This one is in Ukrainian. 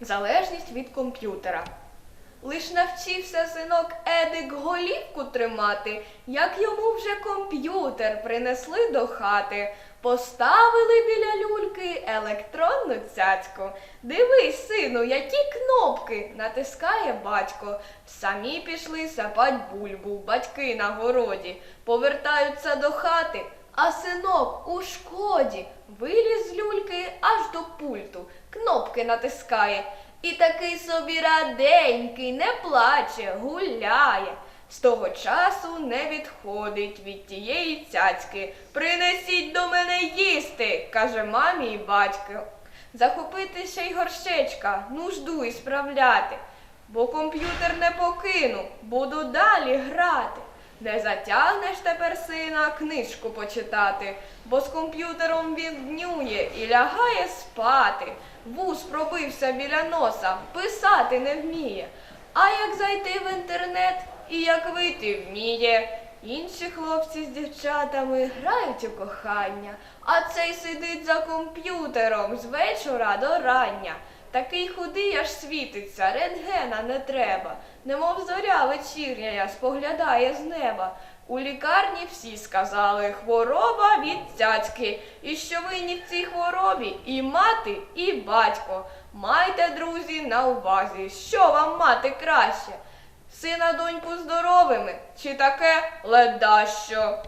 Залежність від комп'ютера. Лиш навчився синок Едик голівку тримати, як йому вже комп'ютер принесли до хати. Поставили біля люльки електронну цяцьку. Дивись, сину, які кнопки натискає батько. Самі пішли сапать бульбу, батьки на городі, повертаються до хати, а синок у шкоді виліз з люльки аж до пульту, кнопки натискає. І такий собі раденький, не плаче, гуляє. З того часу не відходить від тієї цяцьки. Принесіть до мене їсти, каже мамі і батько. Захопити ще й горщечка, нужду і справляти. Бо комп'ютер не покину, буду далі грати. Не затягнеш тепер сина книжку почитати, бо з комп'ютером він днює і лягає спати. Вуз пробився біля носа, писати не вміє. А як зайти в інтернет і як вийти вміє. Інші хлопці з дівчатами грають у кохання, а цей сидить за комп'ютером з вечора до рання. Такий худий аж світиться, рентгена не треба, немов зоря вечірня споглядає з неба. У лікарні всі сказали хвороба від цяцьки, і що винні в цій хворобі і мати, і батько. Майте, друзі, на увазі, що вам мати краще? Сина доньку здоровими, чи таке ледащо?